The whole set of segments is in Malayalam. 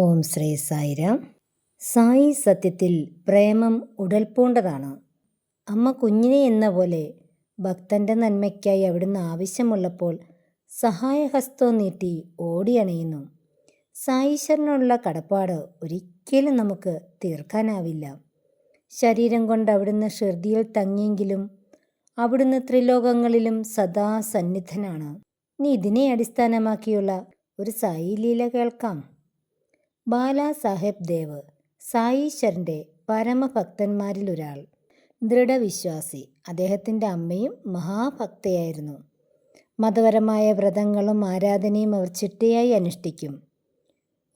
ഓം ശ്രീ സായിരാം. സായി സത്യത്തിൽ പ്രേമം ഉടൽപൂണ്ടതാണ്. അമ്മ കുഞ്ഞിനെ എന്ന പോലെ ഭക്തന്റെ നന്മയ്ക്കായി അവിടുന്ന് ആവശ്യമുള്ളപ്പോൾ സഹായഹസ്തം നീട്ടി ഓടിയണയുന്നു. സായീശ്വരനുള്ള കടപ്പാട് ഒരിക്കലും നമുക്ക് തീർക്കാനാവില്ല. ശരീരം കൊണ്ട് അവിടുന്ന് ഷിർദിയിൽ തങ്ങിയെങ്കിലും അവിടുന്ന് ത്രിലോകങ്ങളിലും സദാ സന്നിധനാണ് ഇനി ഇതിനെ അടിസ്ഥാനമാക്കിയുള്ള ഒരു സായി ലീല കേൾക്കാം. ബാലാ സാഹേബ് ദേവ് സായീശ്വരന്റെ പരമഭക്തന്മാരിലൊരാൾ. ദൃഢവിശ്വാസി. അദ്ദേഹത്തിന്റെ അമ്മയും മഹാഭക്തയായിരുന്നു. മതപരമായ വ്രതങ്ങളും ആരാധനയും അവർ ചിട്ടയായി അനുഷ്ഠിക്കും.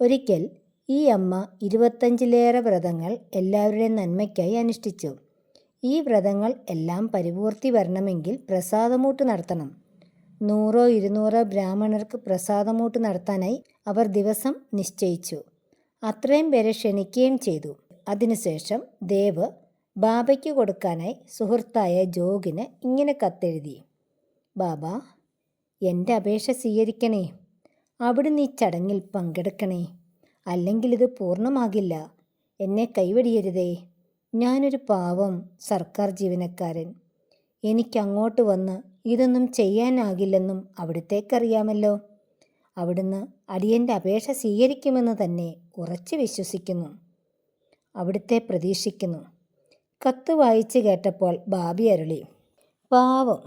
ഒരിക്കൽ ഈ അമ്മ ഇരുപത്തഞ്ചിലേറെ വ്രതങ്ങൾ എല്ലാവരുടെയും നന്മയ്ക്കായി അനുഷ്ഠിച്ചു. ഈ വ്രതങ്ങൾ എല്ലാം പരിപൂർത്തി വരണമെങ്കിൽ പ്രസാദമൂട്ട് നടത്തണം. നൂറോ ഇരുന്നൂറോ ബ്രാഹ്മണർക്ക് പ്രസാദമൂട്ട് നടത്താനായി അവർ ദിവസം നിശ്ചയിച്ചു. അത്രയും പേരെ ക്ഷണിക്കുകയും ചെയ്തു. അതിനുശേഷം ദേവ് ബാബയ്ക്ക് കൊടുക്കാനായി സുഹൃത്തായ ജോഗിന് ഇങ്ങനെ കത്തെഴുതി. ബാബ എന്റെ അപേക്ഷ സ്വീകരിക്കണേ. അവിടുന്ന് ഈ ചടങ്ങിൽ പങ്കെടുക്കണേ. അല്ലെങ്കിൽ ഇത് പൂർണമാകില്ല. എന്നെ കൈവടിയരുതേ. ഞാനൊരു പാവം സർക്കാർ ജീവനക്കാരൻ. എനിക്കങ്ങോട്ട് വന്ന് ഇതൊന്നും ചെയ്യാനാകില്ലെന്നും അവിടുത്തേക്കറിയാമല്ലോ. അവിടുന്ന് അടിയന്റെ അപേക്ഷ സ്വീകരിക്കുമെന്ന് തന്നെ ഉറച്ചു വിശ്വസിക്കുന്നു. അവിടുത്തെ പ്രതീക്ഷിക്കുന്നു. കത്ത് വായിച്ചു കേട്ടപ്പോൾ ബാബി അരുളി. പാവം.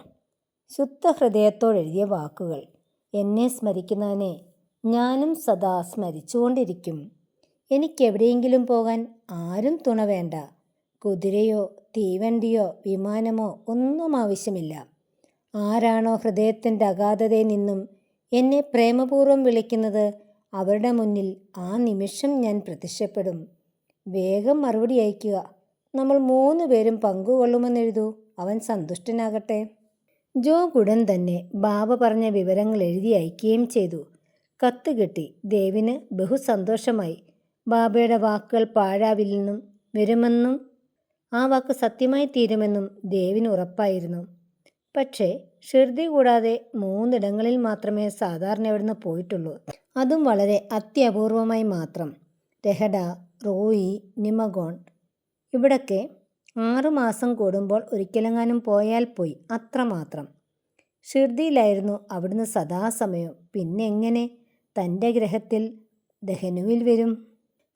ശുദ്ധഹൃദയത്തോടെഴുതിയ വാക്കുകൾ. എന്നെ സ്മരിക്കുന്നവനെ ഞാനും സദാ സ്മരിച്ചുകൊണ്ടിരിക്കും. എനിക്കെവിടെയെങ്കിലും പോകാൻ ആരും തുണ വേണ്ട. കുതിരയോ തീവണ്ടിയോ വിമാനമോ ഒന്നും ആവശ്യമില്ല. ആരാണോ ഹൃദയത്തിന്റെ അഗാധതയിൽ നിന്നും എന്നെ പ്രേമപൂർവം വിളിക്കുന്നത് അവരുടെ മുന്നിൽ ആ നിമിഷം ഞാൻ പ്രത്യക്ഷപ്പെടും. വേഗം മറുപടി അയക്കുക നമ്മൾ മൂന്ന് പേരും പങ്കുകൊള്ളുമെന്നെഴുതൂ. അവൻ സന്തുഷ്ടനാകട്ടെ. ജോ ഉടൻ തന്നെ ബാബ പറഞ്ഞ വിവരങ്ങൾ എഴുതി അയക്കുകയും ചെയ്തു. കത്ത് കിട്ടി. ദേവിന് ബഹുസന്തോഷമായി. ബാബയുടെ വാക്കുകൾ പാഴാവില്ലെന്നും വരുമെന്നും ആ വാക്ക് സത്യമായി തീരുമെന്നും ദേവിന് ഉറപ്പായിരുന്നു. പക്ഷേ ഷിർദി കൂടാതെ മൂന്നിടങ്ങളിൽ മാത്രമേ സാധാരണ ഇവിടുന്ന് പോയിട്ടുള്ളൂ. അതും വളരെ അത്യപൂർവമായി മാത്രം. രഹഡ റോയി നിമഗോൺ ഇവിടൊക്കെ ആറുമാസം കൂടുമ്പോൾ ഒരിക്കലെങ്ങാനും പോയാൽ പോയി അത്രമാത്രം ഷിർദിയിലായിരുന്നു അവിടുന്ന് സദാസമയം. പിന്നെ എങ്ങനെ? തന്റെ ഗ്രഹത്തിൽ ദഹനുവിൽ വരും.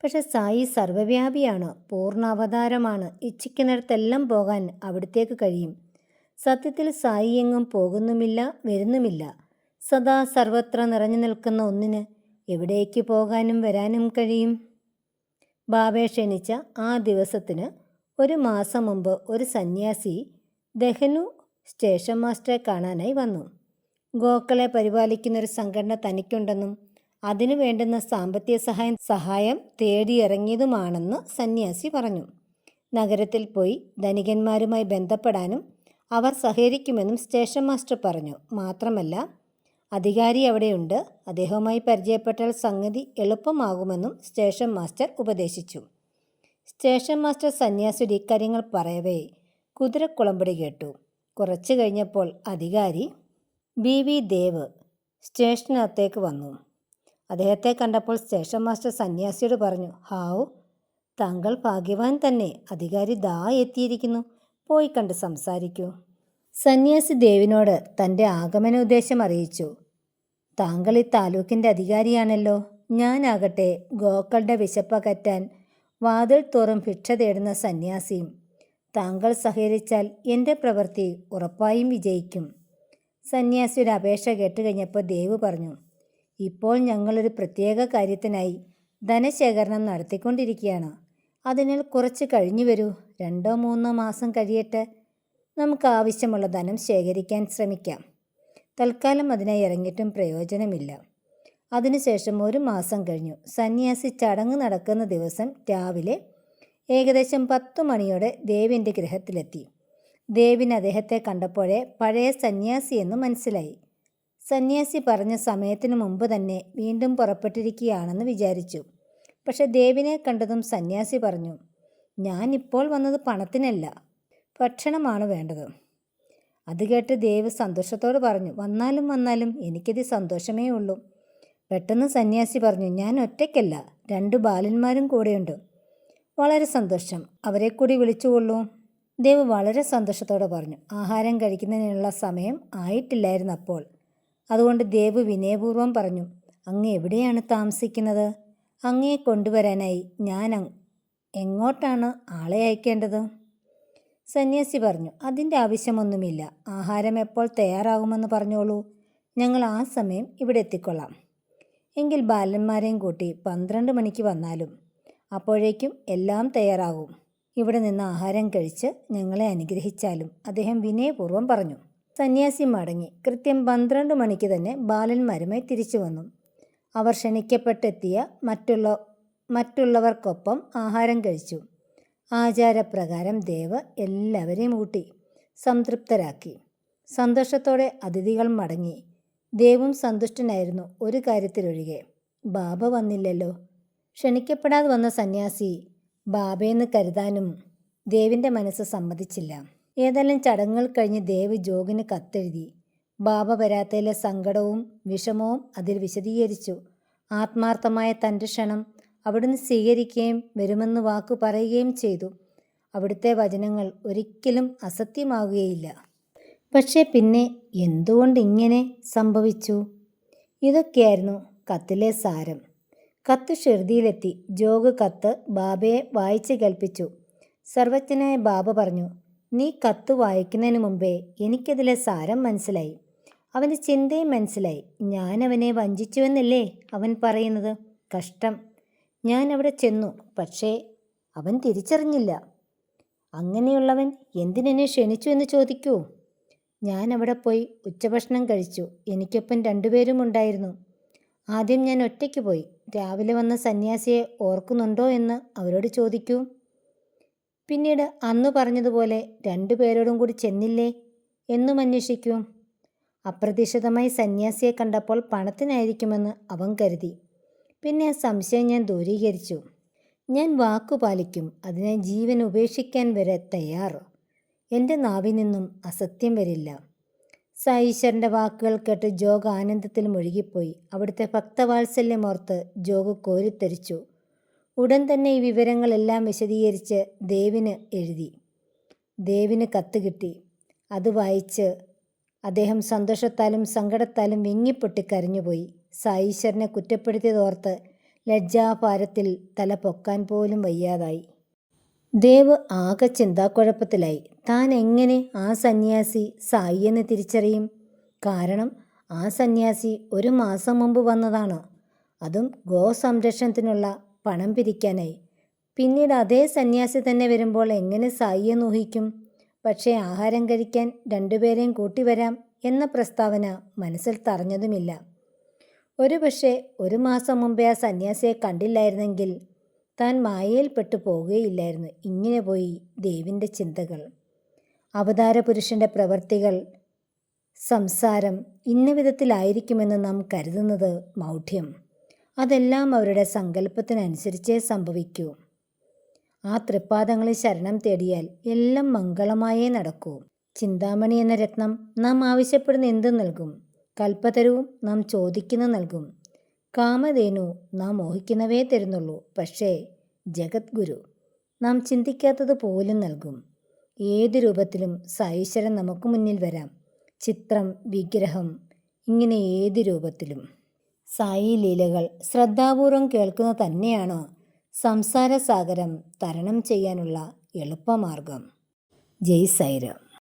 പക്ഷെ സായി സർവവ്യാപിയാണ് പൂർണ അവതാരമാണ് ഇച്ഛിക്കുന്നിടത്തെല്ലാം പോകാൻ അവിടത്തേക്ക് കഴിയും. സത്യത്തിൽ സായി എങ്ങും പോകുന്നുമില്ല വരുന്നുമില്ല. സദാ സർവത്ര നിറഞ്ഞു നിൽക്കുന്ന ഒന്നിന് എവിടേക്ക് പോകാനും വരാനും കഴിയും? ബാബയെ ക്ഷണിച്ച ആ ദിവസത്തിന് ഒരു മാസം മുമ്പ് ഒരു സന്യാസി ദഹനു സ്റ്റേഷൻ മാസ്റ്ററെ കാണാനായി വന്നു. ഗോക്കളെ പരിപാലിക്കുന്ന ഒരു സംഘടന തനിക്കുണ്ടെന്നും അതിനു വേണ്ടുന്ന സാമ്പത്തിക സഹായം സഹായം തേടിയിറങ്ങിയതുമാണെന്ന് സന്യാസി പറഞ്ഞു. നഗരത്തിൽ പോയി ധനികന്മാരുമായി ബന്ധപ്പെടാനും അവർ സഹകരിക്കുമെന്നും സ്റ്റേഷൻ മാസ്റ്റർ പറഞ്ഞു. മാത്രമല്ല അധികാരി അവിടെയുണ്ട്. അദ്ദേഹവുമായി പരിചയപ്പെട്ടാൽ സംഗതി എളുപ്പമാകുമെന്നും സ്റ്റേഷൻ മാസ്റ്റർ ഉപദേശിച്ചു. സ്റ്റേഷൻ മാസ്റ്റർ സന്യാസിയുടെ ഇക്കാര്യങ്ങൾ പറയവേ കുതിരക്കുളമ്പടി കേട്ടു. കുറച്ചു കഴിഞ്ഞപ്പോൾ അധികാരി ബി വി. ദേവ് സ്റ്റേഷനകത്തേക്ക് വന്നു. അദ്ദേഹത്തെ കണ്ടപ്പോൾ സ്റ്റേഷൻ മാസ്റ്റർ സന്യാസിയോട് പറഞ്ഞു ഹാവു താങ്കൾ ഭാഗ്യവാൻ തന്നെ. അധികാരി ദാ എത്തിയിരിക്കുന്നു. പോയി കണ്ട് സംസാരിക്കൂ. സന്യാസി ദേവിനോട് തന്റെ ആഗമന ഉദ്ദേശം അറിയിച്ചു. താങ്കൾ ഈ താലൂക്കിന്റെ അധികാരിയാണല്ലോ. ഞാനാകട്ടെ ഗോക്കളുടെ വിശപ്പകറ്റാൻ വാതിൽ തോറും ഭിക്ഷ തേടുന്ന സന്യാസിയും. താങ്കൾ സഹകരിച്ചാൽ എന്റെ പ്രവൃത്തി ഉറപ്പായും വിജയിക്കും. സന്യാസിയുടെ അപേക്ഷ കേട്ട് കഴിഞ്ഞപ്പോൾ ദേവ് പറഞ്ഞു ഇപ്പോൾ ഞങ്ങളൊരു പ്രത്യേക കാര്യത്തിനായി ധനശേഖരണം നടത്തിക്കൊണ്ടിരിക്കുകയാണ്. അതിനാൽ കുറച്ച് കഴിഞ്ഞു വരൂ. രണ്ടോ മൂന്നോ മാസം കഴിയട്ടെ. നമുക്ക് ആവശ്യമുള്ള ധനം ശേഖരിക്കാൻ ശ്രമിക്കാം. തൽക്കാലം അതിനായി ഇറങ്ങിയിട്ടും പ്രയോജനമില്ല. അതിനുശേഷം ഒരു മാസം കഴിഞ്ഞു. സന്യാസി ചടങ്ങ് നടക്കുന്ന ദിവസം രാവിലെ ഏകദേശം പത്തു മണിയോടെ ദേവിന്റെ ഗൃഹത്തിലെത്തി. ദേവിന് അദ്ദേഹത്തെ കണ്ടപ്പോഴേ പഴയ സന്യാസി എന്ന് മനസ്സിലായി. സന്യാസി പറഞ്ഞ സമയത്തിനു മുമ്പ് തന്നെ വീണ്ടും പുറപ്പെട്ടിരിക്കുകയാണെന്ന് വിചാരിച്ചു. പക്ഷെ ദേവിനെ കണ്ടതും സന്യാസി പറഞ്ഞു ഞാൻ ഇപ്പോൾ വന്നത് പണത്തിനല്ല ഭക്ഷണമാണ് വേണ്ടത്. അത് കേട്ട് ദേവ് സന്തോഷത്തോട് പറഞ്ഞു വന്നാലും വന്നാലും എനിക്കിത് സന്തോഷമേ ഉള്ളൂ. പെട്ടെന്ന് സന്യാസി പറഞ്ഞു ഞാൻ ഒറ്റയ്ക്കല്ല രണ്ട് ബാലന്മാരും കൂടെയുണ്ട്. വളരെ സന്തോഷം അവരെ കൂടി വിളിച്ചുകൊള്ളൂ. ദേവ് വളരെ സന്തോഷത്തോടെ പറഞ്ഞു ആഹാരം കഴിക്കുന്നതിനുള്ള സമയം ആയിട്ടില്ലായിരുന്നു അപ്പോൾ. അതുകൊണ്ട് ദേവ് വിനയപൂർവം പറഞ്ഞു അങ്ങ് എവിടെയാണ് താമസിക്കുന്നത്? അങ്ങയെ കൊണ്ടുവരാനായി ഞാൻ എങ്ങോട്ടാണ് ആളെ അയക്കേണ്ടത്? സന്യാസി പറഞ്ഞു അതിന്റെ ആവശ്യമൊന്നുമില്ല. ആഹാരം എപ്പോൾ തയ്യാറാകുമെന്ന് പറഞ്ഞോളൂ. ഞങ്ങൾ ആ സമയം ഇവിടെ എത്തിക്കൊള്ളാം. എങ്കിൽ ബാലന്മാരെയും കൂട്ടി പന്ത്രണ്ട് മണിക്ക് വന്നാലും അപ്പോഴേക്കും എല്ലാം തയ്യാറാകും. ഇവിടെ നിന്ന് ആഹാരം കഴിച്ച് ഞങ്ങളെ അനുഗ്രഹിച്ചാലും അദ്ദേഹം വിനയപൂർവം പറഞ്ഞു. സന്യാസി മടങ്ങി. കൃത്യം പന്ത്രണ്ട് മണിക്ക് തന്നെ ബാലന്മാരുമായി തിരിച്ചു വന്നു. അവർ ക്ഷണിക്കപ്പെട്ടെത്തിയ മറ്റുള്ള മറ്റുള്ളവർക്കൊപ്പം ആഹാരം കഴിച്ചു. ആചാരപ്രകാരം ദേവ് എല്ലാവരെയും ഊട്ടി സംതൃപ്തരാക്കി. സന്തോഷത്തോടെ അതിഥികൾ മടങ്ങി. ദേവും സന്തുഷ്ടനായിരുന്നു ഒരു കാര്യത്തിലൊഴികെ. ബാബ വന്നില്ലല്ലോ. ക്ഷണിക്കപ്പെടാതെ വന്ന സന്യാസി ബാബയെന്ന് കരുതാനും ദേവിന്റെ മനസ്സ് സമ്മതിച്ചില്ല. ഏതെല്ലാം ചടങ്ങുകൾ കഴിഞ്ഞ് ദേവ് ജോഗിന് കത്തെഴുതി. ബാബ വരാത്തയിലെ സങ്കടവും വിഷമവും അതിൽ വിശദീകരിച്ചു. ആത്മാർത്ഥമായ തന്റെ ക്ഷണം അവിടുന്ന് സ്വീകരിക്കുകയും വരുമെന്ന് വാക്കു പറയുകയും ചെയ്തു. അവിടുത്തെ വചനങ്ങൾ ഒരിക്കലും അസത്യമാവുകയില്ല പക്ഷേ പിന്നെ എന്തുകൊണ്ട് ഇങ്ങനെ സംഭവിച്ചു? ഇതൊക്കെയായിരുന്നു കത്തിലെ സാരം. കത്ത് ഷിർദിയിലെത്തി ജോഗ് കത്ത് ബാബയെ വായിച്ച് കേൾപ്പിച്ചു. സർവജ്ഞനായ ബാബ പറഞ്ഞു നീ കത്ത് വായിക്കുന്നതിന് മുമ്പേ എനിക്കതിലെ സാരം മനസ്സിലായി. അവന്റെ ചിന്തയും മനസ്സിലായി. ഞാൻ അവനെ വഞ്ചിച്ചുവെന്നല്ലേ അവൻ പറയുന്നത്? കഷ്ടം. ഞാൻ അവിടെ ചെന്നു. പക്ഷേ അവൻ തിരിച്ചറിഞ്ഞില്ല. അങ്ങനെയുള്ളവൻ എന്തിനെന്നെ ക്ഷണിച്ചു എന്ന് ചോദിക്കൂ? ഞാൻ അവിടെ പോയി ഉച്ചഭക്ഷണം കഴിച്ചു. എനിക്കൊപ്പം രണ്ടുപേരും ഉണ്ടായിരുന്നു. ആദ്യം ഞാൻ ഒറ്റയ്ക്ക് പോയി. രാവിലെ വന്ന സന്യാസിയെ ഓർക്കുന്നുണ്ടോ എന്ന് അവരോട് ചോദിക്കൂ. പിന്നീട് അന്ന് പറഞ്ഞതുപോലെ രണ്ടുപേരോടും കൂടി ചെന്നില്ലേ എന്നും അന്വേഷിക്കൂ. അപ്രതീക്ഷിതമായി സന്യാസിയെ കണ്ടപ്പോൾ പണത്തിനായിരിക്കുമെന്ന് അവൻ കരുതി. പിന്നെ സംശയം ഞാൻ ദൂരീകരിച്ചു. ഞാൻ വാക്കു പാലിക്കും. അതിനെ ജീവൻ ഉപേക്ഷിക്കാൻ വരെ തയ്യാർ എന്റെ നാവിൽ നിന്നും അസത്യം വരില്ല. സായീശ്വരന്റെ വാക്കുകൾ കേട്ട് ജോഗ് ആനന്ദത്തിൽ മുഴുകിപ്പോയി. അവിടുത്തെ ഭക്തവാത്സല്യം ഓർത്ത് ജോഗ് കോരിത്തരിച്ചു ഉടൻ തന്നെ ഈ വിവരങ്ങളെല്ലാം വിശദീകരിച്ച് ദേവിന് എഴുതി. ദേവിന് കത്ത് കിട്ടി. അത് വായിച്ച് അദ്ദേഹം സന്തോഷത്താലും സങ്കടത്താലും വിങ്ങിപ്പൊട്ടി കരഞ്ഞുപോയി. സായീശ്വരനെ കുറ്റപ്പെടുത്തിയതോർത്ത് ലജ്ജാഭാരത്തിൽ തല പൊക്കാൻ പോലും വയ്യാതായി. ദേവ് ആകെ ചിന്താക്കുഴപ്പത്തിലായി. താൻ എങ്ങനെ ആ സന്യാസി സായി എന്ന് തിരിച്ചറിയും? കാരണം ആ സന്യാസി ഒരു മാസം മുമ്പ് വന്നതാണ്. അതും ഗോസംരക്ഷണത്തിനുള്ള പണം പിരിക്കാനായി. പിന്നീട് അതേ സന്യാസി തന്നെ വരുമ്പോൾ എങ്ങനെ സായിയെ ഊഹിക്കും? പക്ഷേ ആഹാരം കഴിക്കാൻ രണ്ടുപേരെയും കൂട്ടിവരാം എന്ന പ്രസ്താവന മനസ്സിൽ തറഞ്ഞതുമില്ല. ഒരു പക്ഷേ ഒരു മാസം മുമ്പേ ആ സന്യാസിയെ കണ്ടില്ലായിരുന്നെങ്കിൽ താൻ മായയിൽപ്പെട്ടു പോവുകയില്ലായിരുന്നു. ഇങ്ങനെ പോയി ദേവിന്റെ ചിന്തകൾ. അവതാരപുരുഷന്റെ പ്രവർത്തികൾ സംസാരം ഇന്ന വിധത്തിലായിരിക്കുമെന്ന് നാം കരുതുന്നത് മൗഢ്യം. അതെല്ലാം അവരുടെ സങ്കല്പത്തിനനുസരിച്ചേ സംഭവിക്കൂ. ആ തൃപ്പാദങ്ങളിൽ ശരണം തേടിയാൽ എല്ലാം മംഗളമായേ നടക്കൂ. ചിന്താമണി എന്ന രത്നം നാം ആവശ്യപ്പെടുന്ന എന്ത് നൽകും? കൽപ്പതരവും നാം ചോദിക്കുന്ന നൽകും. കാമധേനു നാം മോഹിക്കുന്നവേ തരുന്നുള്ളൂ. പക്ഷേ ജഗദ്ഗുരു നാം ചിന്തിക്കാത്തത് പോലും നൽകും. ഏത് രൂപത്തിലും സൈശ്വരൻ നമുക്ക് മുന്നിൽ വരാം. ചിത്രം വിഗ്രഹം ഇങ്ങനെ ഏത് രൂപത്തിലും. സായി ലീലകൾ ശ്രദ്ധാപൂർവം കേൾക്കുന്ന തന്നെയാണ്? സംസാരസാഗരം തരണം ചെയ്യാനുള്ള എളുപ്പമാർഗം. ജയ് സൈറാം